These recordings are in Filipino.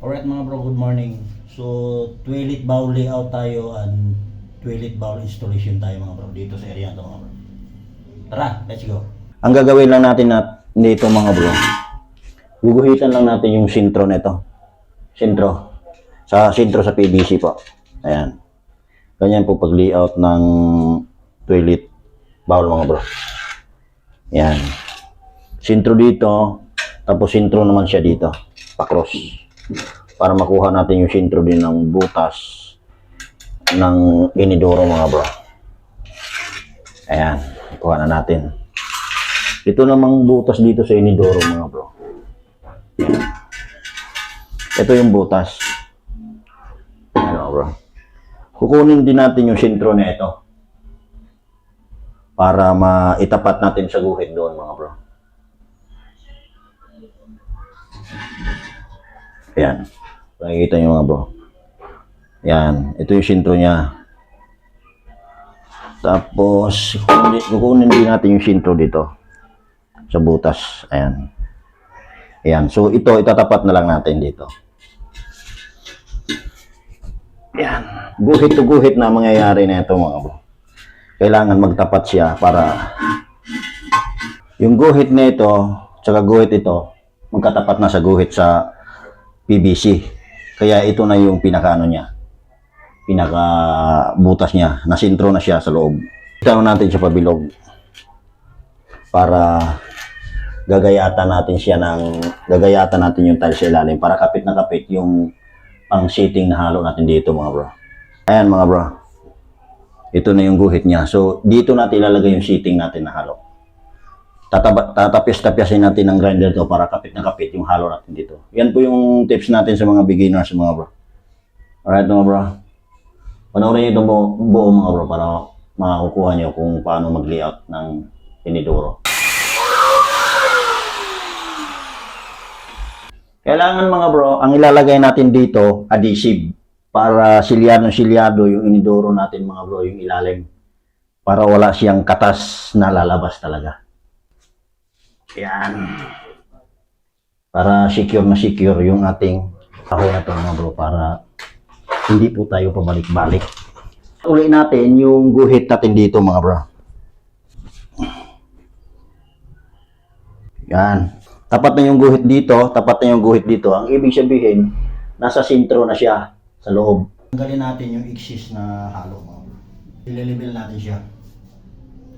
Alright mga bro, good morning. So, toilet bowl layout tayo and toilet bowl installation tayo mga bro dito sa area to mga bro. Tara, let's go. Ang gagawin lang natin na nito mga bro, guguhitan lang natin yung sintro nito. Sintro. Sa sintro sa PVC po. Ayan. Ganyan po pag layout ng toilet bowl mga bro. Ayan. Sintro dito, tapos sintro naman siya dito. Pa-cross. Para makuha natin yung sintro din ng butas ng inidoro mga bro. Ayan. Kuha na natin. Ito namang butas dito sa inidoro mga bro. Ito yung butas. Ano bro. Kukunin din natin yung sintro na ito. Para maitapat natin sa guhit doon mga bro. Ayan. Nakikita nyo mga bro. Ayan. Ito yung sintro niya. Tapos, kukunin, din natin yung sintro dito sa butas. Ayan. Ayan. So, ito, itatapat na lang natin dito. Ayan. Guhit to guhit na mangyayari na ito mga bro. Kailangan magtapat siya para yung guhit na ito, tsaka guhit ito, magkatapat na sa guhit sa PVC. Kaya ito na yung pinakaano niya. Pinaka butas niya. Nasintro na siya sa loob. Ito natin siya pabilog para gagayatan natin siya ng gagayatan natin yung tiles sa ilalim para kapit na kapit yung pang seating na halo natin dito mga bro. Ayan mga bro. Ito na yung guhit niya. So dito natin ilalagay yung seating natin na halo. Tataba, tatapyas-tapyasin natin ng grinder to para kapit na kapit yung halo natin dito. Yan po yung tips natin sa mga beginners mga bro. Alright mga bro. Panoorin niyo itong buo, buo mga bro para makakukuha niyo kung paano mag-layout ng inidoro. Kailangan mga bro, ang ilalagay natin dito, adhesive. Para silyado-silyado yung inidoro natin mga bro, yung ilalim. Para wala siyang katas na lalabas talaga. Yan. Para secure na secure yung ating ako na to mga bro, para hindi po tayo pabalik-balik. Uli natin yung guhit natin dito mga bro. Yan. Tapat na yung guhit dito, tapat na yung guhit dito. Ang ibig sabihin, nasa sintro na siya sa loob. Tanggalin natin yung exist na halo mga bro. Ililibel natin siya.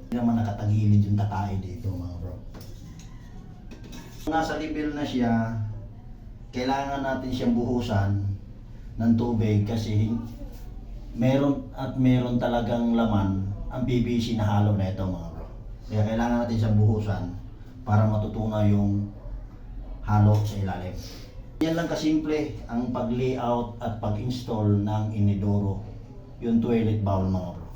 Hindi naman nakatagilid yung tatay dito mga bro. Nasa level na siya, kailangan natin siyang buhusan ng tubig kasi meron at meron talagang laman ang PVC na halo na ito mga bro. Kaya kailangan natin siyang buhusan para matutunaw yung halo sa ilalim. Yan lang kasimple ang pag-layout at pag-install ng inidoro, yung toilet bowl mga bro.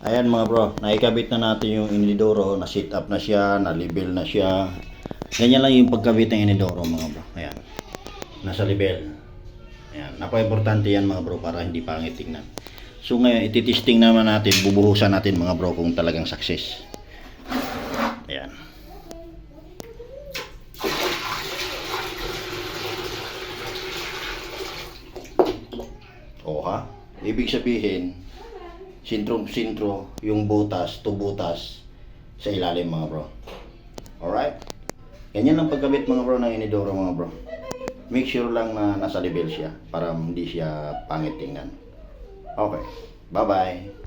Ayan mga bro, naikabit na natin yung inidoro, na sit up na siya, na level na siya. Ganyan lang yung pagkabit ng inidoro mga bro. Ayan. Nasa level. Ayan. Napaka-importante yan mga bro para hindi pangit tingnan. So ngayon, ititesting naman natin, bubuhusan natin mga bro kung talagang success. Ayan. O ha? Ibig sabihin, sintro-sintro yung butas to butas sa ilalim mga bro. Alright? Ganyan ang pagkabit mga bro ng inidoro mga bro. Make sure lang na nasa level siya para hindi siya pangit tingnan. Okay. Bye-bye.